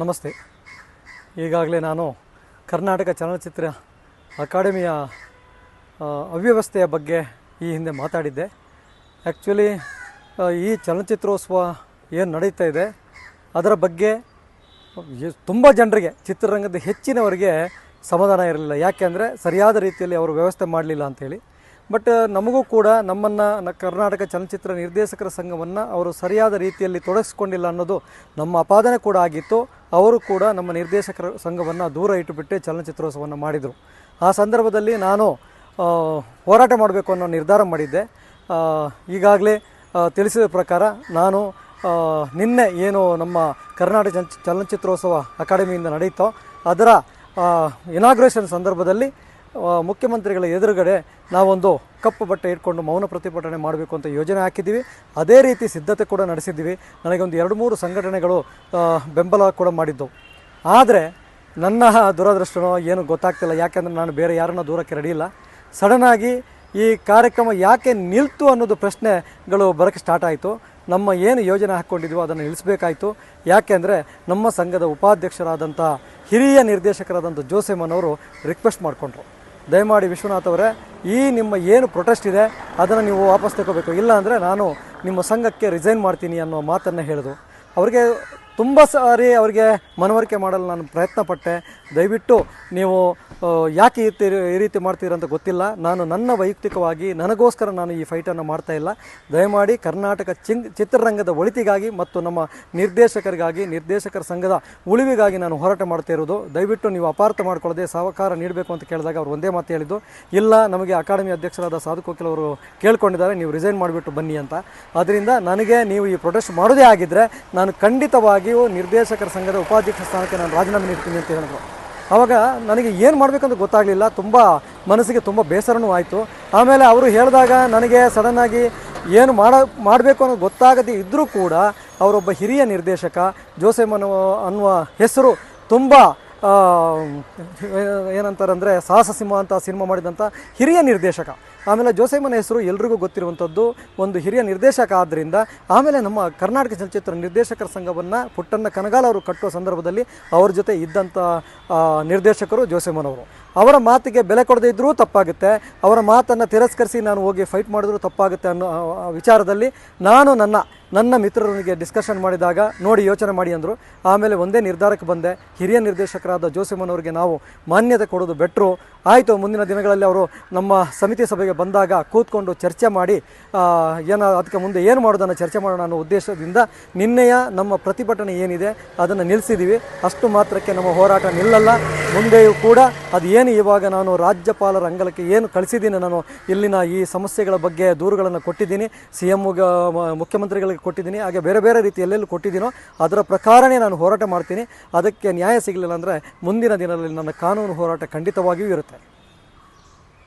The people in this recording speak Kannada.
ನಮಸ್ತೆ. ಈಗಾಗಲೇ ನಾನು ಕರ್ನಾಟಕ ಚಲನಚಿತ್ರ ಅಕಾಡೆಮಿಯ ಅವ್ಯವಸ್ಥೆಯ ಬಗ್ಗೆ ಈ ಹಿಂದೆ ಮಾತಾಡಿದ್ದೆ. ಆ್ಯಕ್ಚುಲಿ ಈ ಚಲನಚಿತ್ರೋತ್ಸವ ಏನು ನಡೀತಾ ಇದೆ, ಅದರ ಬಗ್ಗೆ ತುಂಬ ಜನರಿಗೆ, ಚಿತ್ರರಂಗದ ಹೆಚ್ಚಿನವರಿಗೆ ಸಮಾಧಾನ ಇರಲಿಲ್ಲ. ಯಾಕೆಂದರೆ ಸರಿಯಾದ ರೀತಿಯಲ್ಲಿ ಅವರು ವ್ಯವಸ್ಥೆ ಮಾಡಲಿಲ್ಲ ಅಂಥೇಳಿ ಬಟ್ ನಮಗೂ ಕೂಡ ನಮ್ಮನ್ನು ಕರ್ನಾಟಕ ಚಲನಚಿತ್ರ ನಿರ್ದೇಶಕರ ಸಂಘವನ್ನು ಅವರು ಸರಿಯಾದ ರೀತಿಯಲ್ಲಿ ತೊಡಗಿಸ್ಕೊಂಡಿಲ್ಲ ಅನ್ನೋದು ನಮ್ಮ ಅಪಾದನೆ ಕೂಡ ಆಗಿತ್ತು. ಅವರು ಕೂಡ ನಮ್ಮ ನಿರ್ದೇಶಕರ ಸಂಘವನ್ನು ದೂರ ಇಟ್ಟುಬಿಟ್ಟೆ ಚಲನಚಿತ್ರೋತ್ಸವವನ್ನು ಮಾಡಿದರು. ಆ ಸಂದರ್ಭದಲ್ಲಿ ನಾನು ಹೋರಾಟ ಮಾಡಬೇಕು ಅನ್ನೋ ನಿರ್ಧಾರ ಮಾಡಿದ್ದೆ. ಈಗಾಗಲೇ ತಿಳಿಸಿದ ಪ್ರಕಾರ ನಾನು ನಿನ್ನೆ ಏನು ನಮ್ಮ ಕರ್ನಾಟಕ ಚಲನ- ಚಲನಚಿತ್ರೋತ್ಸವ ಅಕಾಡೆಮಿಯಿಂದ ನಡೀತೋ ಅದರ ಇನಾಗ್ರೇಷನ್ ಸಂದರ್ಭದಲ್ಲಿ ಮುಖ್ಯಮಂತ್ರಿಗಳ ಎದುರುಗಡೆ ನಾವೊಂದು ಕಪ್ಪು ಬಟ್ಟೆ ಇಟ್ಕೊಂಡು ಮೌನ ಪ್ರತಿಭಟನೆ ಮಾಡಬೇಕು ಅಂತ ಯೋಜನೆ ಹಾಕಿದ್ದೀವಿ. ಅದೇ ರೀತಿ ಸಿದ್ಧತೆ ಕೂಡ ನಡೆಸಿದ್ದೀವಿ. ಒಂದು ಎರಡು ಮೂರು ಸಂಘಟನೆಗಳು ಬೆಂಬಲ ಕೂಡ ಮಾಡಿದ್ದವು. ಆದರೆ ನನ್ನ ದುರದೃಷ್ಟನೋ ಏನು ಗೊತ್ತಾಗ್ತಿಲ್ಲ. ಯಾಕೆಂದರೆ ನಾನು ಬೇರೆ ಯಾರನ್ನ ದೂರಕ್ಕೆ ರೆಡಿ ಇಲ್ಲ ಸಡನ್ನಾಗಿ ಈ ಕಾರ್ಯಕ್ರಮ ಯಾಕೆ ನಿಲ್ತು ಅನ್ನೋದು ಪ್ರಶ್ನೆಗಳು ಬರೋಕ್ಕೆ ಸ್ಟಾರ್ಟ್ ಆಯಿತು. ನಮ್ಮ ಏನು ಯೋಜನೆ ಹಾಕ್ಕೊಂಡಿದ್ವೋ ಅದನ್ನು ನಿಲ್ಲಿಸಬೇಕಾಯಿತು. ಯಾಕೆಂದರೆ ನಮ್ಮ ಸಂಘದ ಉಪಾಧ್ಯಕ್ಷರಾದಂಥ ಹಿರಿಯ ನಿರ್ದೇಶಕರಾದಂಥ ಜೋಸೆಮನವರು ರಿಕ್ವೆಸ್ಟ್ ಮಾಡಿಕೊಂಡ್ರು. ದಯಮಾಡಿ ವಿಶ್ವನಾಥ್ ಅವರೇ, ಈ ನಿಮ್ಮ ಏನು ಪ್ರೊಟೆಸ್ಟ್ ಇದೆ, ಅದನ್ನು ನೀವು ವಾಪಸ್ ತಗೋಬೇಕು ಇಲ್ಲ ಅಂದರೆ ನಾನು ನಿಮ್ಮ ಸಂಘಕ್ಕೆ ರಿಸೈನ್ ಮಾಡ್ತೀನಿ ಅನ್ನೋ ಮಾತನ್ನು ಹೇಳಿದ್ರು. ಅವರಿಗೆ ತುಂಬ ಸಾರಿ ಅವರಿಗೆ ಮನವರಿಕೆ ಮಾಡಲು ನಾನು ಪ್ರಯತ್ನ ಪಟ್ಟೆ ದಯವಿಟ್ಟು ನೀವು ಯಾಕೆ ಈ ಈ ರೀತಿ ಮಾಡ್ತೀರಂತ ಗೊತ್ತಿಲ್ಲ. ನಾನು ನನ್ನ ವೈಯಕ್ತಿಕವಾಗಿ ನನಗೋಸ್ಕರ ನಾನು ಈ ಫೈಟನ್ನು ಮಾಡ್ತಾ ಇಲ್ಲ. ದಯಮಾಡಿ ಕರ್ನಾಟಕ ಚಿಂಗ್ ಚಿತ್ರರಂಗದ ಒಳಿತಿಗಾಗಿ ಮತ್ತು ನಮ್ಮ ನಿರ್ದೇಶಕರಿಗಾಗಿ, ನಿರ್ದೇಶಕರ ಸಂಘದ ಉಳಿವಿಗಾಗಿ ನಾನು ಹೋರಾಟ ಮಾಡ್ತಾ ಇರೋದು. ದಯವಿಟ್ಟು ನೀವು ಅಪಾರ್ಥ ಮಾಡ್ಕೊಳ್ಳದೆ ಸಹಕಾರ ನೀಡಬೇಕು ಅಂತ ಕೇಳಿದಾಗ ಅವರು ಒಂದೇ ಮಾತು ಹೇಳಿದ್ದು. ಇಲ್ಲ, ನಮಗೆ ಅಕಾಡೆಮಿ ಅಧ್ಯಕ್ಷರಾದ ಸಾಧು ಕೋಕಿಲ್ ಅವರು ಕೇಳ್ಕೊಂಡಿದ್ದಾರೆ, ನೀವು ರಿಸೈನ್ ಮಾಡಿಬಿಟ್ಟು ಬನ್ನಿ ಅಂತ. ಅದರಿಂದ ನನಗೆ ನೀವು ಈ ಪ್ರೊಟೆಸ್ಟ್ ಮಾಡೋದೇ ಆಗಿದ್ದರೆ ನಾನು ಖಂಡಿತವಾಗಿಯೂ ನಿರ್ದೇಶಕರ ಸಂಘದ ಉಪಾಧ್ಯಕ್ಷ ಸ್ಥಾನಕ್ಕೆ ನಾನು ರಾಜೀನಾಮೆ ನೀಡ್ತೀನಿ ಅಂತ ಹೇಳಿದ್ರು. ಆವಾಗ ನನಗೆ ಏನು ಮಾಡಬೇಕಂತ ಗೊತ್ತಾಗಲಿಲ್ಲ, ತುಂಬ ಮನಸ್ಸಿಗೆ ತುಂಬ ಬೇಸರನೂ ಆಯಿತು. ಆಮೇಲೆ ಅವರು ಹೇಳಿದಾಗ ನನಗೆ ಸಡನ್ನಾಗಿ ಏನು ಮಾಡ, ಮಾಡಬೇಕು ಅನ್ನೋದು ಗೊತ್ತಾಗದೇ ಇದ್ದರೂ ಕೂಡ ಅವರೊಬ್ಬ ಹಿರಿಯ ನಿರ್ದೇಶಕ ಜೋಸೆಮನ್ ಅನ್ನುವ ಹೆಸರು ತುಂಬ ಏನಂತಾರಂದರೆ ಸಾಹಸ ಸಿಂಹ ಅಂತ ಸಿನಿಮಾ ಮಾಡಿದಂಥ ಹಿರಿಯ ನಿರ್ದೇಶಕ. ಆಮೇಲೆ ಜೋಸೆಮ್ಮನ ಹೆಸರು ಎಲ್ರಿಗೂ ಗೊತ್ತಿರುವಂಥದ್ದು ಒಂದು ಹಿರಿಯ ನಿರ್ದೇಶಕ ಆದ್ದರಿಂದ ಆಮೇಲೆ ನಮ್ಮ ಕರ್ನಾಟಕ ಚಲನಚಿತ್ರ ನಿರ್ದೇಶಕರ ಸಂಘವನ್ನು ಪುಟ್ಟಣ್ಣ ಕನಗಾಲ ಅವರು ಕಟ್ಟುವ ಸಂದರ್ಭದಲ್ಲಿ ಅವ್ರ ಜೊತೆ ಇದ್ದಂಥ ನಿರ್ದೇಶಕರು ಜೋಸೆಮ್ಮನವರು ಅವರ ಮಾತಿಗೆ ಬೆಲೆ ಕೊಡದೇ ಇದ್ದರೂ ತಪ್ಪಾಗುತ್ತೆ. ಅವರ ಮಾತನ್ನು ತಿರಸ್ಕರಿಸಿ ನಾನು ಹೋಗಿ ಫೈಟ್ ಮಾಡಿದ್ರೂ ತಪ್ಪಾಗುತ್ತೆ ಅನ್ನೋ ವಿಚಾರದಲ್ಲಿ ನಾನು ನನ್ನ ನನ್ನ ಮಿತ್ರರೊಂದಿಗೆ ಡಿಸ್ಕಷನ್ ಮಾಡಿದಾಗ ನೋಡಿ ಯೋಚನೆ ಮಾಡಿ ಅಂದರು. ಆಮೇಲೆ ಒಂದೇ ನಿರ್ಧಾರಕ್ಕೆ ಬಂದೆ. ಹಿರಿಯ ನಿರ್ದೇಶಕರಾದ ಜೋಸೆಮನವರಿಗೆ ನಾವು ಮಾನ್ಯತೆ ಕೊಡೋದು ಬೆಟ್ರು. ಆಯಿತು, ಮುಂದಿನ ದಿನಗಳಲ್ಲಿ ಅವರು ನಮ್ಮ ಸಮಿತಿ ಸಭೆಗೆ ಬಂದಾಗ ಕೂತ್ಕೊಂಡು ಚರ್ಚೆ ಮಾಡಿ ಏನ ಅದಕ್ಕೆ ಮುಂದೆ ಏನು ಮಾಡೋದನ್ನು ಚರ್ಚೆ ಮಾಡೋಣ ಅನ್ನೋ ಉದ್ದೇಶದಿಂದ ನಿನ್ನೆಯ ನಮ್ಮ ಪ್ರತಿಭಟನೆ ಏನಿದೆ ಅದನ್ನು ನಿಲ್ಲಿಸಿದ್ದೀವಿ ಅಷ್ಟು ಮಾತ್ರಕ್ಕೆ ನಮ್ಮ ಹೋರಾಟ ನಿಲ್ಲಲ್ಲ. ಮುಂದೆಯೂ ಕೂಡ ಅದು ಏನು ಇವಾಗ ನಾನು ರಾಜ್ಯಪಾಲರ ಅಂಗಲಕ್ಕೆ ಏನು ಕಳಿಸಿದ್ದೀನಿ ನಾನು ಇಲ್ಲಿನ ಈ ಸಮಸ್ಯೆಗಳ ಬಗ್ಗೆ ದೂರುಗಳನ್ನು ಕೊಟ್ಟಿದ್ದೀನಿ. ಸಿ ಎಮ್ಗ ಮುಖ್ಯಮಂತ್ರಿಗಳಿಗೆ ಕೊಟ್ಟಿದ್ದೀನಿ. ಹಾಗೆ ಬೇರೆ ಬೇರೆ ರೀತಿ ಎಲ್ಲೆಲ್ಲಿ ಕೊಟ್ಟಿದ್ದೀನೋ ಅದರ ಪ್ರಕಾರನೇ ನಾನು ಹೋರಾಟ ಮಾಡ್ತೀನಿ. ಅದಕ್ಕೆ ನ್ಯಾಯ ಸಿಗಲಿಲ್ಲ ಅಂದರೆ ಮುಂದಿನ ದಿನದಲ್ಲಿ ನನ್ನ ಕಾನೂನು ಹೋರಾಟ ಖಂಡಿತವಾಗಿಯೂ ಇರುತ್ತೆ.